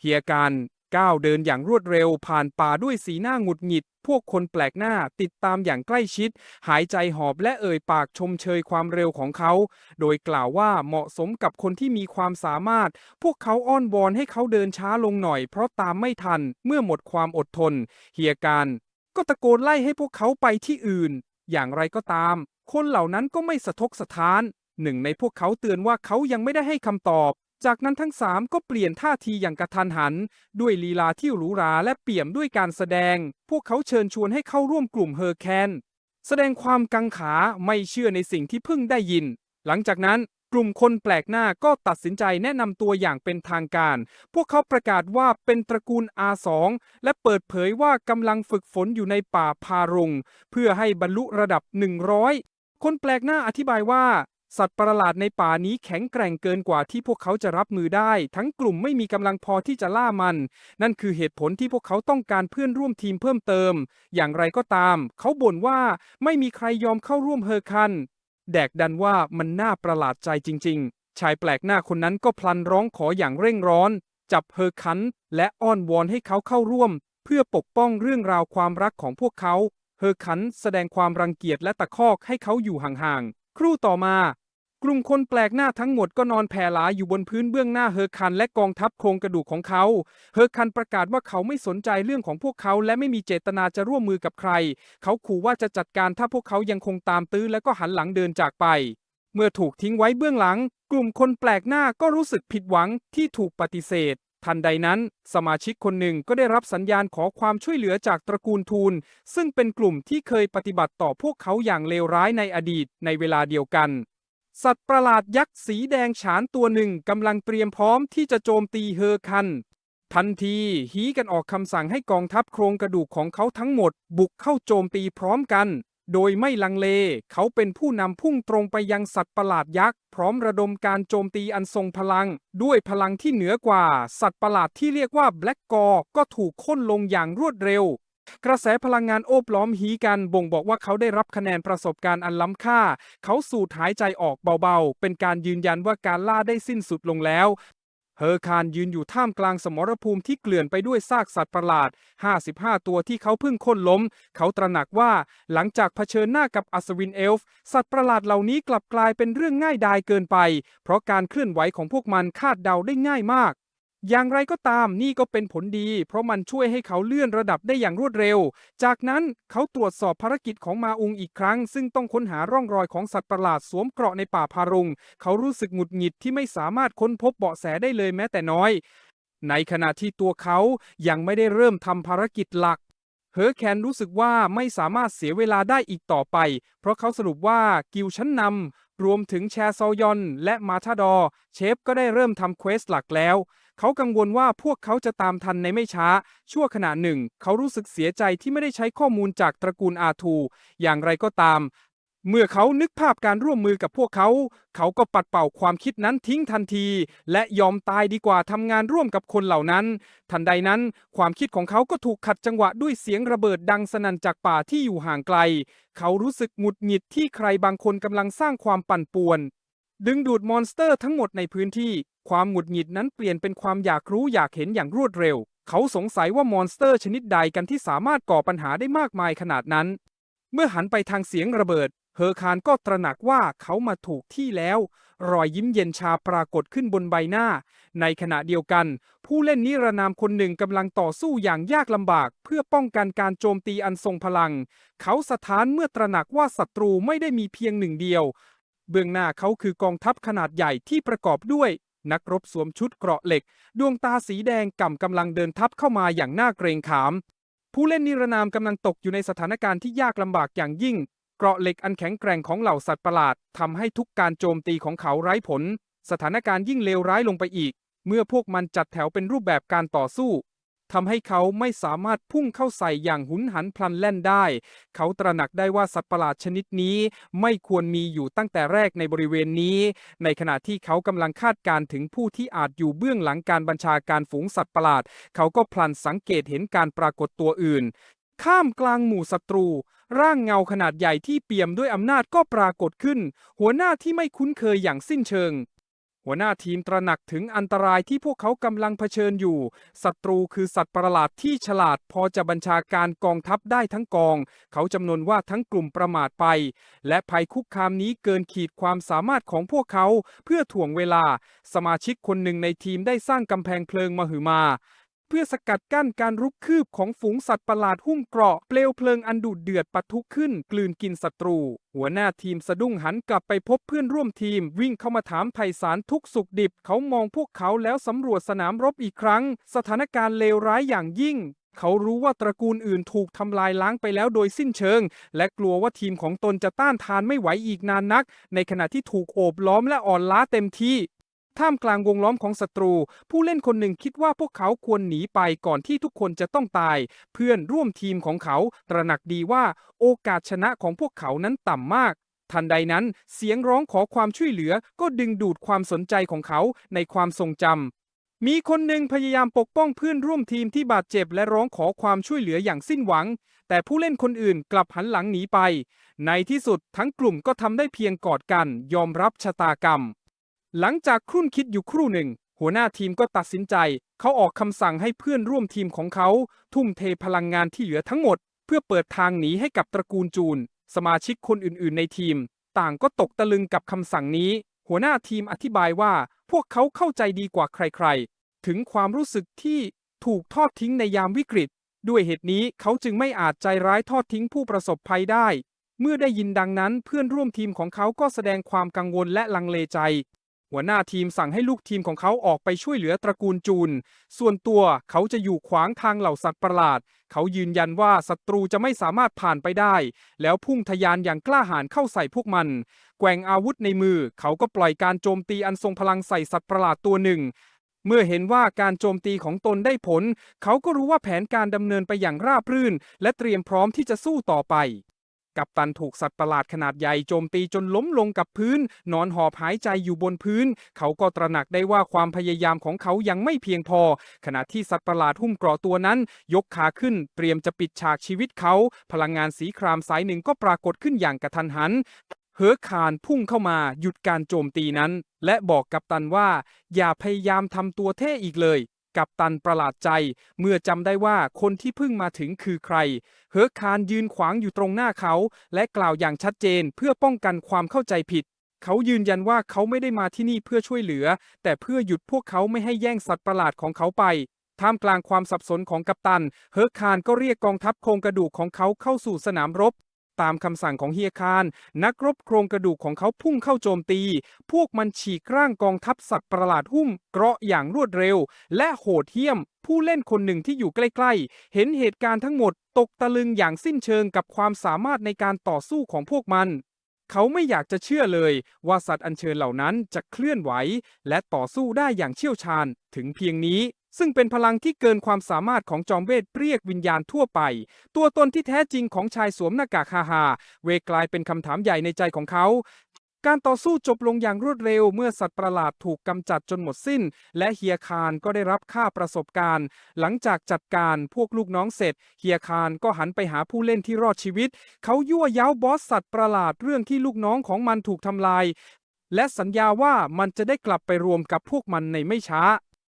เฮียการก้าวเดินอย่างรวดเร็วผ่านป่าด้วยสีหน้าหงุดหงิด พวกคนแปลกหน้าติดตามอย่างใกล้ชิด หายใจหอบและเอ่ยปากชมเชยความเร็วของเขา โดยกล่าวว่าเหมาะสมกับคนที่มีความสามารถ พวกเขาอ้อนวอนให้เขาเดินช้าลงหน่อย เพราะตามไม่ทันเมื่อหมดความอดทน เฮียการ ก็ตะโกนไล่ให้พวกเขาไปที่อื่น อย่างไรก็ตาม คนเหล่านั้นก็ไม่สะทกสะท้านหนึ่งในพวกเขาเตือนว่าเขายังไม่ได้ให้คำตอบ จากนั้นทั้งสามก็เปลี่ยนท่าทีอย่างกระทันหัน ด้วยลีลาที่หรูหราและเปี่ยมด้วยการแสดง พวกเขาเชิญชวนให้เข้าร่วมกลุ่มเฮอร์แคนแสดงความกังขาไม่เชื่อในสิ่งที่เพิ่งได้ยิน หลังจากนั้นกลุ่มคนแปลกหน้าก็ตัดสินใจแนะนำตัวอย่างเป็นทางการ พวกเขาประกาศว่าเป็นตระกูล R2 และเปิดเผยว่ากำลังฝึกฝนอยู่ในป่าพารุงเพื่อให้บรรลุระดับ 100 คนแปลกหน้าอธิบายว่า สัตว์ประหลาดในป่านี้แข็งแกร่งเกินกว่าที่พวกเขาจะรับมือได้ ทั้งกลุ่มไม่มีกำลังพอที่จะล่ามัน นั่นคือเหตุผลที่พวกเขาต้องการเพื่อนร่วมทีมเพิ่มเติม อย่างไรก็ตาม เขาบ่นว่าไม่มีใครยอมเข้าร่วมเฮอร์คัน แดกดันว่ามันน่าประหลาดใจจริง ๆ ชายแปลกหน้าคนนั้นก็พลันร้องขออย่างเร่งร้อน จับเฮอร์คัน และอ้อนวอนให้เขาเข้าร่วม เพื่อปกป้องเรื่องราวความรักของพวกเขา เฮอร์คันแสดงความรังเกียจและตะคอกให้เขาอยู่ห่างๆ ครู่ต่อมา กลุ่มคนแปลกหน้าทั้งหมดก็นอนแผ่หลาอยู่บนพื้นเบื้องหน้าเฮอร์คันและกองทัพโครงกระดูกของเขา เฮอร์คันประกาศว่าเขาไม่สนใจเรื่องของพวกเขาและไม่มีเจตนาจะร่วมมือกับใคร เขาขู่ว่าจะจัดการถ้าพวกเขายังคงตามตื้อและก็หันหลังเดินจากไป เมื่อถูกทิ้งไว้เบื้องหลัง กลุ่มคนแปลกหน้าก็รู้สึกผิดหวังที่ถูกปฏิเสธ ทันใดนั้น สมาชิกคนหนึ่งก็ได้รับสัญญาณขอความช่วยเหลือจากตระกูลทูล ซึ่งเป็นกลุ่มที่เคยปฏิบัติต่อพวกเขาอย่างเลวร้ายในอดีตในเวลาเดียวกัน สัตว์ประหลาดยักษ์สีแดงฉานตัวหนึ่งกำลังเตรียมพร้อมที่จะโจมตีเฮอร์คัน ทันทีฮีกันออกคำสั่งให้กองทัพโครงกระดูกของเขาทั้งหมด บุกเข้าโจมตีพร้อมกัน โดยไม่ลังเล เขาเป็นผู้นำพุ่งตรงไปยังสัตว์ประหลาดยักษ์ พร้อมระดมการโจมตีอันทรงพลัง ด้วยพลังที่เหนือกว่า สัตว์ประหลาดที่เรียกว่าแบล็กกอร์ก็ถูกค้นลงอย่างรวดเร็ว กระแสพลังงานโอบล้อมฮีกันบ่งบอกว่าเขาได้รับคะแนนประสบการณ์อันล้ำค่า เขาสูดหายใจออกเบาๆ เป็นการยืนยันว่าการล่าได้สิ้นสุดลงแล้ว เฮอร์คานยืนอยู่ท่ามกลางสมรภูมิที่เกลื่อนไปด้วยซากสัตว์ประหลาด 55 ตัวที่เขาเพิ่งค้นล้ม เขาตระหนักว่าหลังจากเผชิญหน้ากับอัศวินเอลฟ์ สัตว์ประหลาดเหล่านี้กลับกลายเป็นเรื่องง่ายดายเกินไป เพราะการเคลื่อนไหวของพวกมันคาดเดาได้ง่ายมาก อย่างไรก็ตามนี่ก็เป็นผลดี เพราะมันช่วยให้เขาเลื่อนระดับได้อย่างรวดเร็ว จากนั้นเขาตรวจสอบภารกิจของมาอุงอีกครั้ง ซึ่งต้องค้นหาร่องรอยของสัตว์ประหลาดสวมเกราะในป่าพารุง เขารู้สึกหงุดหงิดที่ไม่สามารถค้นพบเบาะแสได้เลยแม้แต่น้อย ในขณะที่ตัวเขายังไม่ได้เริ่มทำภารกิจหลักเฮอร์แคนรู้สึกว่าไม่สามารถเสียเวลาได้อีกต่อไป เพราะเขาสรุปว่ากิลด์ชั้นนำรวมถึงแชร์ซอยอน และมาทาดอ เชฟก็ได้เริ่มทำเควสหลักแล้ว เขากังวลว่าพวกเขาจะตามทันในไม่ช้า ชั่วขณะหนึ่ง เขารู้สึกเสียใจที่ไม่ได้ใช้ข้อมูลจากตระกูลอาทู อย่างไรก็ตาม เมื่อเขานึกภาพการร่วมมือกับพวกเขา เขาก็ปัดเป่าความคิดนั้นทิ้งทันที และยอมตายดีกว่าทำงานร่วมกับคนเหล่านั้น ทันใดนั้น ความคิดของเขาก็ถูกขัดจังหวะด้วยเสียงระเบิดดังสนั่นจากป่าที่อยู่ห่างไกล เขารู้สึกหงุดหงิดที่ใครบางคนกำลังสร้างความปั่นป่วน ดึงดูดมอนสเตอร์ทั้งหมดในพื้นที่ ความหงุดหงิดนั้นเปลี่ยนเป็นความอยากรู้อยากเห็นอย่างรวดเร็ว เขาสงสัยว่ามอนสเตอร์ชนิดใดกันที่สามารถก่อปัญหาได้มากมายขนาดนั้น เมื่อหันไปทางเสียงระเบิด เฮอร์คานก็ตระหนักว่าเขามาถูกที่แล้ว รอยยิ้มเย็นชาปรากฏขึ้นบนใบหน้า ในขณะเดียวกัน ผู้เล่นนิรนามคนหนึ่งกำลังต่อสู้อย่างยากลำบาก เพื่อป้องกันการโจมตีอันทรงพลัง เขาสะท้านเมื่อตระหนักว่าศัตรูไม่ได้มีเพียงหนึ่งเดียว เบื้องหน้าเขาคือกองทัพขนาดใหญ่ที่ประกอบด้วย นักรบสวมชุดเกราะเหล็ก ดวงตาสีแดงกำกำลังเดินทัพเข้ามาอย่างน่าเกรงขาม ผู้เล่นนิรนามกำลังตกอยู่ในสถานการณ์ที่ยากลำบากอย่างยิ่ง เกราะเหล็กอันแข็งแกร่งของเหล่าสัตว์ประหลาดทำให้ทุกการโจมตีของเขาไร้ผล สถานการณ์ยิ่งเลวร้ายลงไปอีก เมื่อพวกมันจัดแถวเป็นรูปแบบการต่อสู้ ทำให้เขาไม่สามารถพุ่งเข้าใส่อย่างหุนหันพลันแล่นได้ เขาตระหนักได้ว่าสัตว์ประหลาดชนิดนี้ไม่ควรมีอยู่ตั้งแต่แรกในบริเวณนี้ ในขณะที่เขากำลังคาดการณ์ถึงผู้ที่อาจอยู่เบื้องหลังการบัญชาการฝูงสัตว์ประหลาด เขาก็พลันสังเกตเห็นการปรากฏตัวอื่น ข้ามกลางหมู่ศัตรูร่างเงาขนาดใหญ่ที่เปี่ยมด้วยอำนาจก็ปรากฏขึ้น หัวหน้าที่ไม่คุ้นเคยอย่างสิ้นเชิง หัวหน้าทีมตระหนักถึงอันตรายที่พวกเขากำลังเผชิญอยู่ ศัตรูคือสัตว์ประหลาดที่ฉลาดพอจะบัญชาการกองทัพได้ทั้งกอง เขาจำนวนว่าทั้งกลุ่มประมาทไป และภัยคุกคามนี้เกินขีดความสามารถของพวกเขา เพื่อถ่วงเวลา สมาชิกคนหนึ่งในทีมได้สร้างกำแพงเพลิงมหึมา เพื่อสกัดกั้นการรุกคืบของฝูงสัตว์ประหลาดหุ้มเกราะเปลวเพลิงอันดุเดือดปะทุขึ้น กลืนกินศัตรู หัวหน้าทีมสะดุ้งหันกลับไปพบเพื่อนร่วมทีม วิ่งเข้ามาถามไถ่สารทุกสุขดิบ เขามองพวกเขาแล้วสำรวจสนามรบอีกครั้ง สถานการณ์เลวร้ายอย่างยิ่งเขารู้ว่าตระกูลอื่นถูกทำลายล้างไปแล้วโดยสิ้นเชิง และกลัวว่าทีมของตนจะต้านทานไม่ไหวอีกนานนัก ในขณะที่ถูกโอบล้อมและอ่อนล้าเต็มที่ ท่ามกลางวงล้อมของศัตรู ผู้เล่นคนหนึ่งคิดว่าพวกเขาควรหนีไปก่อนที่ทุกคนจะต้องตาย เพื่อนร่วมทีมของเขาตระหนักดีว่าโอกาสชนะของพวกเขานั้นต่ำมาก ทันใดนั้นเสียงร้องขอความช่วยเหลือก็ดึงดูดความสนใจของเขาในความทรงจำมีคนหนึ่งพยายามปกป้องเพื่อนร่วมทีมที่บาดเจ็บและร้องขอความช่วยเหลืออย่างสิ้นหวัง แต่ผู้เล่นคนอื่นกลับหันหลังหนีไป ในที่สุดทั้งกลุ่มก็ทำได้เพียงกอดกัน ยอมรับชะตากรรม หลังจากครุ่นคิดอยู่ครู่หนึ่ง หัวหน้าทีมก็ตัดสินใจ เขาออกคำสั่งให้เพื่อนร่วมทีมของเขา ทุ่มเทพลังงานที่เหลือทั้งหมด เพื่อเปิดทางหนีให้กับตระกูลจูน สมาชิกคนอื่นๆ ในทีม ต่างก็ตกตะลึงกับคำสั่งนี้ หัวหน้าทีมอธิบายว่า พวกเขาเข้าใจดีกว่าใครๆ ถึงความรู้สึกที่ถูกทอดทิ้งในยามวิกฤต ด้วยเหตุนี้เขาจึงไม่อาจใจร้ายทอดทิ้งผู้ประสบภัยได้ เมื่อได้ยินดังนั้นเพื่อนร่วมทีมของเขาก็แสดงความกังวลและลังเลใจ หัวหน้าทีมสั่งให้ลูกทีมของเขาออกไปช่วยเหลือตระกูลจูน ส่วนตัวเขาจะอยู่ขวางทางเหล่าสัตว์ประหลาด เขายืนยันว่าศัตรูจะไม่สามารถผ่านไปได้ แล้วพุ่งทะยานอย่างกล้าหาญเข้าใส่พวกมัน แกว่งอาวุธในมือ เขาก็ปล่อยการโจมตีอันทรงพลังใส่สัตว์ประหลาดตัวหนึ่ง เมื่อเห็นว่าการโจมตีของตนได้ผล เขาก็รู้ว่าแผนการดำเนินไปอย่างราบรื่น และเตรียมพร้อมที่จะสู้ต่อไป กัปตันถูกสัตว์ประหลาดขนาดใหญ่โจมตีจนล้มลงกับพื้น นอนหอบหายใจอยู่บนพื้น เขาก็ตระหนักได้ว่าความพยายามของเขายังไม่เพียงพอ ขณะที่สัตว์ประหลาดหุ้มกราะตัวนั้น ยกขาขึ้น เตรียมจะปิดฉากชีวิตเขา พลังงานสีครามสายหนึ่งก็ปรากฏขึ้นอย่างกระทันหันเฮอคานพุ่งเข้ามาหยุดการโจมตีนั้น และบอกกัปตันว่า อย่าพยายามทำตัวเท่อีกเลย กัปตันประหลาดใจ เมื่อจำได้ว่าคนที่เพิ่งมาถึงคือใคร เฮอร์คานยืนขวางอยู่ตรงหน้าเขา และกล่าวอย่างชัดเจนเพื่อป้องกันความเข้าใจผิด เขายืนยันว่าเขาไม่ได้มาที่นี่เพื่อช่วยเหลือ แต่เพื่อหยุดพวกเขาไม่ให้แย่งสัตว์ประหลาดของเขาไปท่ามกลางความสับสนของกัปตัน เฮอร์คานก็เรียกกองทัพโครงกระดูกของเขาเข้าสู่สนามรบ ตามคำสั่งของเฮียคานนักรบโครงกระดูกของเขาพุ่งเข้าโจมตี พวกมันฉีกร่างกองทัพสัตว์ประหลาดหุ้มเกราะอย่างรวดเร็ว และโหดเหี้ยม ผู้เล่นคนหนึ่งที่อยู่ใกล้ๆ เห็นเหตุการณ์ทั้งหมดตกตะลึงอย่างสิ้นเชิงกับความสามารถในการต่อสู้ของพวกมันเขาไม่อยากจะเชื่อเลยว่าสัตว์อัญเชิญเหล่านั้นจะเคลื่อนไหว และต่อสู้ได้อย่างเชี่ยวชาญถึงเพียงนี้ ซึ่งเป็นพลังที่เกินความสามารถของจอมเวทเรียกวิญญาณทั่วไป ตัวตนที่แท้จริงของชายสวมหน้ากากฮาฮาเวกลายเป็นคำถามใหญ่ในใจของเขา การต่อสู้จบลงอย่างรวดเร็วเมื่อสัตว์ประหลาดถูกกำจัดจนหมดสิ้น และเฮียคานก็ได้รับค่าประสบการณ์ หลังจากจัดการพวกลูกน้องเสร็จ เฮียคานก็หันไปหาผู้เล่นที่รอดชีวิต เขายั่วเย้าบอสสัตว์ประหลาดเรื่องที่ลูกน้องของมันถูกทำลาย และสัญญาว่ามันจะได้กลับไปรวมกับพวกมันในไม่ช้า